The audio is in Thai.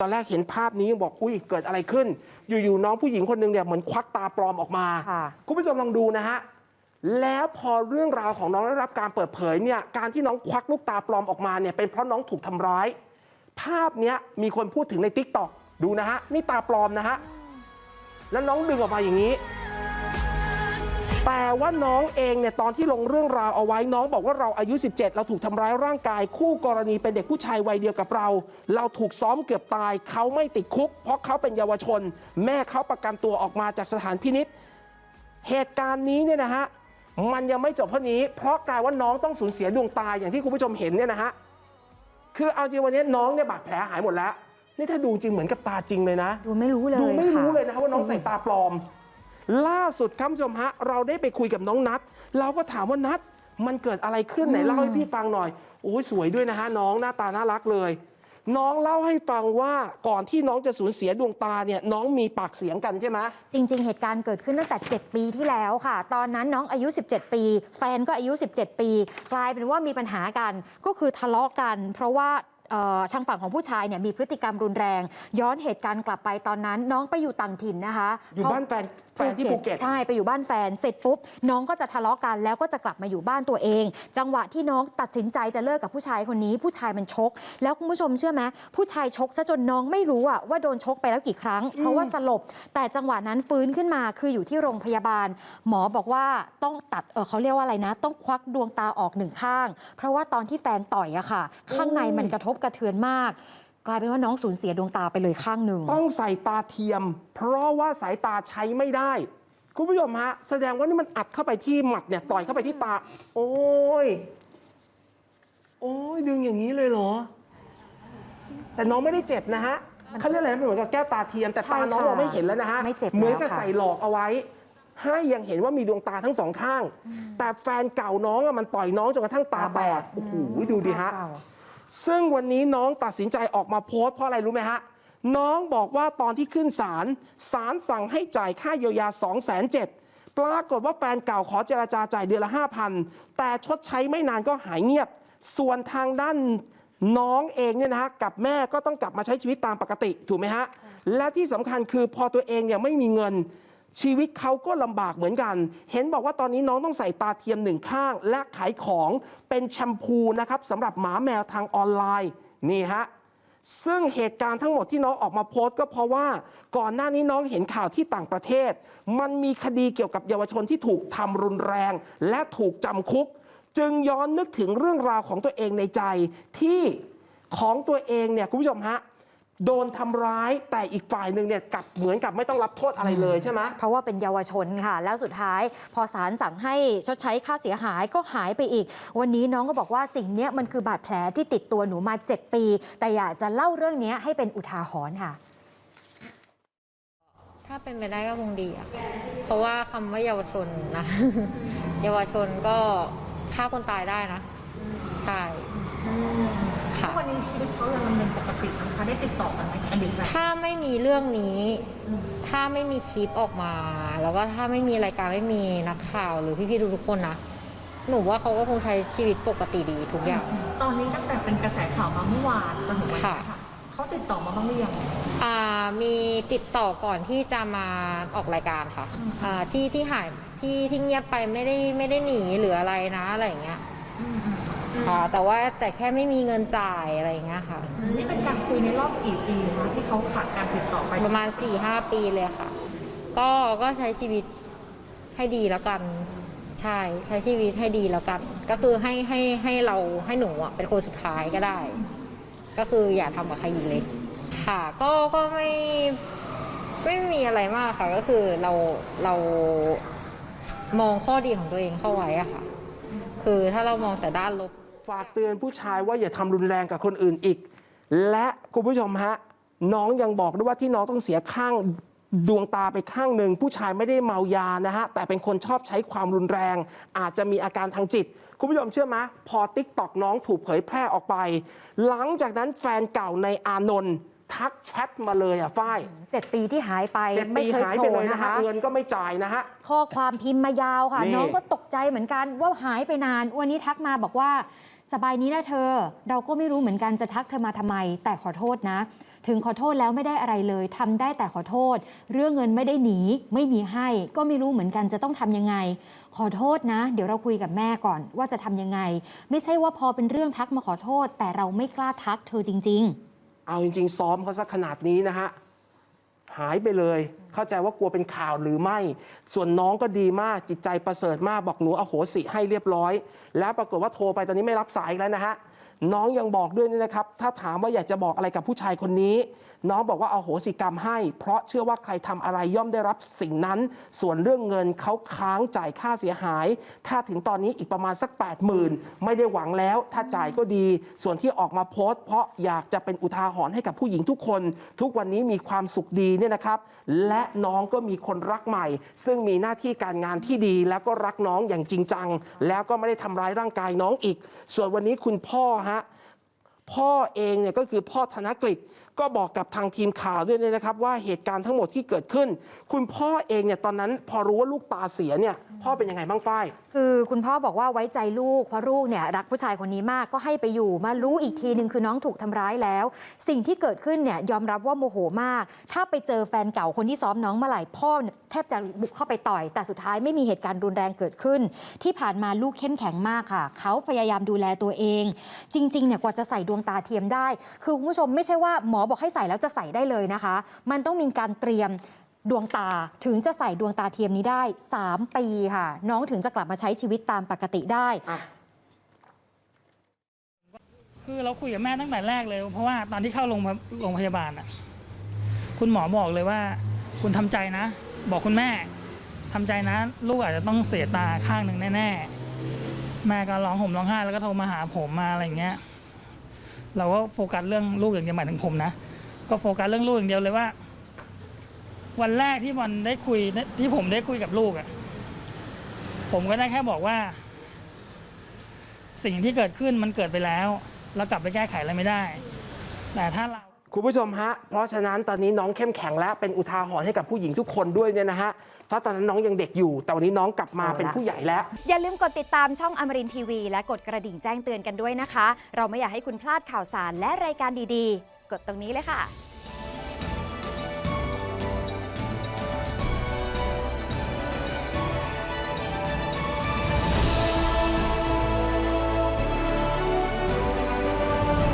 ตอนแรกเห็นภาพนี้ยังบอกอุ้ยเกิดอะไรขึ้น อยู่ๆน้องผู้หญิงคนหนึ่งเนี่ยเหมือนควักตาปลอมออกมาค่ะคุณผู้ชมลองดูนะฮะแล้วพอเรื่องราวของน้องได้รับการเปิดเผยเนี่ยการที่น้องควักลูกตาปลอมออกมาเนี่ยเป็นเพราะน้องถูกทำร้าย ภาพเนี้ยมีคนพูดถึงในทิกตอกดูนะฮะนี่ตาปลอมนะฮะแล้วน้องดึงออกมาอย่างนี้ แต่ว่าน้องเองเนี่ยตอนที่ลงเรื่องราวเอาไว้น้องบอกว่าเราอายุ 17 เราถูกทำร้ายร่างกาย คู่กรณีเป็นเด็กผู้ชายวัยเดียวกับเรา เราถูกซ้อมเกือบตาย เขาไม่ติดคุก เพราะเขาเป็นเยาวชน แม่เขาประกันตัวออกมาจากสถานพินิษเหตุการณ์นี้เนี่ยนะฮะมันยังไม่จบเท่านี้ เพราะกลายว่าน้องต้องสูญเสียดวงตาอย่างที่คุณผู้ชมเห็นเนี่ยนะฮะคือเอาจริงวันนี้น้องเนี่ยบาดแผลหายหมดแล้วนี่ถ้าดูจริงเหมือนกับตาจริงเลยนะ ดูไม่รู้เลยดูไม่รู้ค่ะเลยนะครับว่าน้องใส่ตาปลอม ล่าสุดครับคุณผู้ชมฮะเราได้ไปคุยกับน้องนัทเราก็ถามว่านัทมันเกิดอะไรขึ้นไหนเล่าให้พี่ฟังหน่อยโอ้ยสวยด้วยนะฮะน้องหน้าตาน่ารักเลย น้องเล่าให้ฟังว่าก่อนที่น้องจะสูญเสียดวงตาเนี่ยน้องมีปากเสียงกันใช่ไหม จริง ๆ เหตุการณ์เกิดขึ้นตั้งแต่ 7 ปีที่แล้วค่ะ ตอนนั้นน้องอายุ 17 ปี แฟนก็อายุ 17 ปี กลายเป็นว่ามีปัญหากัน ก็คือทะเลาะกัน เพราะว่า ทางฝั่งของผู้ชายเนี่ยมีพฤติกรรมรุนแรง ย้อนเหตุการณ์กลับไปตอนนั้น น้องไปอยู่ต่างถิ่นนะคะอยู่บ้านแฟนแฟนที่ภูเก็ตใช่ไปอยู่บ้านแฟนเสร็จปุ๊บน้องก็จะทะเลาะกันแล้วก็จะกลับมาอยู่บ้านตัวเอง จังหวะที่น้องตัดสินใจจะเลิกกับผู้ชายคนนี้ ผู้ชายมันชก แล้วคุณผู้ชมเชื่อไหมผู้ชายชกซะจนน้องไม่รู้อะว่าโดนชกไปแล้วกี่ครั้ง เพราะว่าสลบ แต่จังหวะนั้นฟื้นขึ้นมาคืออยู่ที่โรงพยาบาล หมอบอกว่าต้องตัดเออเขาเรียกว่าอะไรนะ ต้องควักดวงตาออกหนึ่งข้าง เพราะว่าตอนที่แฟนต่อยอะค่ะ ข้างในมันกระทบกระเทือนมาก กลายเป็นว่าน้องสูญเสียดวงตาไปเลยข้างหนึ่ง ต้องใส่ตาเทียม เพราะว่าสายตาใช้ไม่ได้ คุณผู้ชมฮะ แสดงว่านี่มันอัดเข้าไปที่หมัดเนี่ยต่อยเข้าไปที่ตา โอ้ย โอ้ยดึงอย่างนี้เลยเหรอ แต่น้องไม่ได้เจ็บนะฮะเขาเรียกอะไรนะเป็นเหมือนกับแก้วตาเทียมแต่ใช่ตาน้องค่ะเราไม่เห็นแล้วนะฮะไม่เจ็บเหมือนกับแล้วค่ะใส่หลอกเอาไว้ ให้ยังเห็นว่ามีดวงตาทั้งสองข้าง แต่แฟนเก่าน้องอะมันต่อยน้องจนกระทั่งตาแตกโอ้โหดูดิฮะ ซึ่งวันนี้น้องตัดสินใจออกมาโพสต์เพราะอะไรรู้ไหมฮะ น้องบอกว่าตอนที่ขึ้นศาลศาลสั่งให้จ่ายค่าเยียวยา 2 7 0 0 0ปรากฏว่าแฟนเก่าขอเจราจาจ่ายเดือนละ 5,000 แต่ชดใช้ไม่นานก็หายเงียบ ส่วนทางด้านน้องเองเนี่ยนะฮะกับแม่ก็ต้องกลับมาใช้ชีวิตตามปกติถูกไหมฮะ และที่สำคัญคือพอตัวเองเนี่ยไม่มีเงิน ชีวิตเขาก็ลำบากเหมือนกัน เห็นบอกว่าตอนนี้น้องต้องใส่ตาเทียมหนึ่งข้าง และขายของเป็นแชมพูนะครับสำหรับหมาแมวทางออนไลน์นี่ฮะซึ่งเหตุการณ์ทั้งหมดที่น้องออกมาโพสต์ก็เพราะว่าก่อนหน้านี้น้องเห็นข่าวที่ต่างประเทศ มันมีคดีเกี่ยวกับเยาวชนที่ถูกทำรุนแรง และถูกจำคุก จึงย้อนนึกถึงเรื่องราวของตัวเองในใจที่ของตัวเองเนี่ยคุณผู้ชมฮะ โดนทำร้ายแต่อีกฝ่ายหนึ่งเนี่ยกลับเหมือนกับไม่ต้องรับโทษอะไรเลยใช่ไหม เพราะว่าเป็นเยาวชนค่ะ แล้วสุดท้ายพอศาลสั่งให้ชดใช้ค่าเสียหายก็หายไปอีก วันนี้น้องก็บอกว่าสิ่งเนี้ยมันคือบาดแผลที่ติดตัวหนูมา 7 ปี แต่อยากจะเล่าเรื่องเนี้ยให้เป็นอุทาหรณ์ค่ะ ถ้าเป็นไปได้ก็คงดีอะเพราะว่าคำว่าเยาวชนนะ เยาวชนก็ฆ่าคนตายได้นะ ใช่ ค่ะ วันนี้ชีวิตเขายังดำเนินปกตินะคะได้ติดต่อกันไหมอดีตแฟนถ้าไม่มีเรื่องนี้ถ้าไม่มีคลิปออกมา แล้วก็ถ้าไม่มีรายการไม่มีนักข่าวหรือพี่ๆทุกๆคนนะ หนูว่าเขาก็คงใช้ชีวิตปกติดีทุกอย่าง ตอนนี้ตั้งแต่เป็นกระแสข่าวมาเมื่อวานจนถึงวันนี้ค่ะ ค่ะเขาติดต่อมาบ้างหรือยัง อ่ามีติดต่อก่อนที่จะมาออกรายการค่ะอืม อ่าที่ที่หายที่ที่เงียบไปไม่ได้ไม่ได้หนีหรืออะไรนะอะไรอย่างเงี้ย อืมอืม ค่ะ แต่ว่าแต่แค่ไม่มีเงินจ่ายอะไรอย่างเงี้ยค่ะอืมนี่เป็นการคุยในรอบกี่ปีคะที่เขาขาดการติดต่อไปประมาณ4ี่ห้าปีเลยค่ะ ก็ก็ใช้ชีวิตให้ดีแล้วกัน ใช่ใช้ชีวิตให้ดีแล้วกัน ก็คือให้ให้ให้เราให้หนูอะเป็นคนสุดท้ายก็ได้ ก็คืออย่าทำกับใครอีกเลย ค่ะก็ก็ไม่ไม่มีอะไรมากค่ะ ก็คือเราเรามองข้อดีของตัวเองเข้าไว้อะค่ะ คือถ้าเรามองแต่ด้านลบ ฝากเตือนผู้ชายว่าอย่าทำรุนแรงกับคนอื่นอีก และคุณผู้ชมฮะน้องยังบอกด้วยว่าที่น้องต้องเสียข้างดวงตาไปข้างหนึ่ง ผู้ชายไม่ได้เมายานะฮะ แต่เป็นคนชอบใช้ความรุนแรง อาจจะมีอาการทางจิต คุณผู้ชมเชื่อไหมพอติ๊กตอกน้องถูกเผยแพร่ออกไป หลังจากนั้นแฟนเก่าในอานนท์ทักแชทมาเลยอะฝ้าย7ปีที่หายไปเจ็ดไม่ปีเคยหายโผไปล่เลยนะนะฮะคะเงินก็ไม่จ่ายนะฮะข้อความพิมพ์มายาวค่ะนี่น้องก็ตกใจเหมือนกันว่าหายไปนานวันนี้ทักมาบอกว่า สบายนี้นะเธอ เราก็ไม่รู้เหมือนกันจะทักเธอมาทำไม แต่ขอโทษนะ ถึงขอโทษแล้วไม่ได้อะไรเลยทำได้แต่ขอโทษ เรื่องเงินไม่ได้หนี ไม่มีให้ ก็ไม่รู้เหมือนกันจะต้องทำยังไง ขอโทษนะ เดี๋ยวเราคุยกับแม่ก่อนว่าจะทำยังไง ไม่ใช่ว่าพอเป็นเรื่องทักมาขอโทษ แต่เราไม่กล้าทักเธอจริง ๆ เอาจริง ๆ ซ้อมเขาสักขนาดนี้นะฮะ หายไปเลย เข้าใจว่ากลัวเป็นข่าวหรือไม่ ส่วนน้องก็ดีมากจิตใจประเสริฐมากบอกหนูอโหสิให้เรียบร้อย แล้วปรากฏว่าโทรไปตอนนี้ไม่รับสายอีกแล้วนะฮะ น้องยังบอกด้วยนี่นะครับ ถ้าถามว่าอยากจะบอกอะไรกับผู้ชายคนนี้ น้องบอกว่าเอาโหสิกรรมให้ เพราะเชื่อว่าใครทำอะไรย่อมได้รับสิ่งนั้น ส่วนเรื่องเงินเขาค้างจ่ายค่าเสียหาย ถ้าถึงตอนนี้อีกประมาณสัก 8 0,000 ไม่ได้หวังแล้ว ถ้าจ่ายก็ดี ส่วนที่ออกมาโพสต์ เพราะอยากจะเป็นอุทาหรณ์ให้กับผู้หญิงทุกคน ทุกวันนี้มีความสุขดีเนี่ยนะครับ และน้องก็มีคนรักใหม่ ซึ่งมีหน้าที่การงานที่ดีแล้วก็รักน้องอย่างจริงจัง แล้วก็ไม่ได้ทำร้ายร่างกายน้องอีก ส่วนวันนี้คุณพ่อ พ่อเองเนี่ยก็คือพ่อธนกฤษ ก็บอกกับทางทีมข่าวด้วยเนี่ยนะครับ ว่าเหตุการณ์ทั้งหมดที่เกิดขึ้น คุณพ่อเองเนี่ยตอนนั้นพอรู้ว่าลูกตาเสียเนี่ยพ่อเป็นยังไงบ้างป้าย คือคุณพ่อบอกว่าไว้ใจลูกเพราะลูกเนี่ยรักผู้ชายคนนี้มากก็ให้ไปอยู่ มารู้อีกทีหนึ่งคือน้องถูกทำร้ายแล้ว สิ่งที่เกิดขึ้นเนี่ยยอมรับว่าโมโหมาก ถ้าไปเจอแฟนเก่าคนที่ซ้อมน้องเมื่อไหร่พ่อแทบจะบุกเข้าไปต่อย แต่สุดท้ายไม่มีเหตุการณ์รุนแรงเกิดขึ้น ที่ผ่านมาลูกเข้มแข็งมากค่ะ เขาพยายามดูแลตัวเอง จริงๆเนี่ยกว่าจะใส่ดวงตาเทียมได้ คือคุณผู้ชมไม่ใช่ว่าหมอบอกให้ใส่แล้วจะใส่ได้เลยนะคะ มันต้องมีการเตรียมดวงตาถึงจะใส่ดวงตาเทียมนี้ได้ 3 ปีค่ะ น้องถึงจะกลับมาใช้ชีวิตตามปกติได้ คือเราคุยกับแม่ตั้งแต่แรกเลย เพราะว่าตอนที่เข้าโรงพยโรงพยาบาลอะคุณหมอบอกเลยว่า คุณทำใจนะ บอกคุณแม่ทำใจนะ ลูกอาจจะต้องเสียตาข้างหนึ่งแน่ๆ แม่ก็ร้องห่มร้องไห้แล้วก็โทรมาหาผมมาอะไรอย่างเงี้ย เราก็โฟกัสเรื่องลูกอย่างเดียวหมายถึงผมนะ ก็โฟกัสเรื่องลูกอย่างเดียวเลยว่า วันแรกที่มันได้คุยที่ผมได้คุยกับลูกอะผมก็ได้แค่บอกว่า สิ่งที่เกิดขึ้นมันเกิดไปแล้ว เรากลับไปแก้ไขอะไรไม่ได้ แต่ถ้าเรา คุณผู้ชมฮะ เพราะฉะนั้นตอนนี้น้องเข้มแข็งและเป็นอุทาหรณ์ให้กับผู้หญิงทุกคนด้วยเนี่ยนะฮะ เพราะตอนนั้นน้องยังเด็กอยู่ แต่วันนี้น้องกลับมาเอาละเป็นผู้ใหญ่แล้ว อย่าลืมกดติดตามช่องอมรินทีวี และกดกระดิ่งแจ้งเตือนกันด้วยนะคะ เราไม่อยากให้คุณพลาดข่าวสารและรายการดีๆ กดตรงนี้เลยค่ะ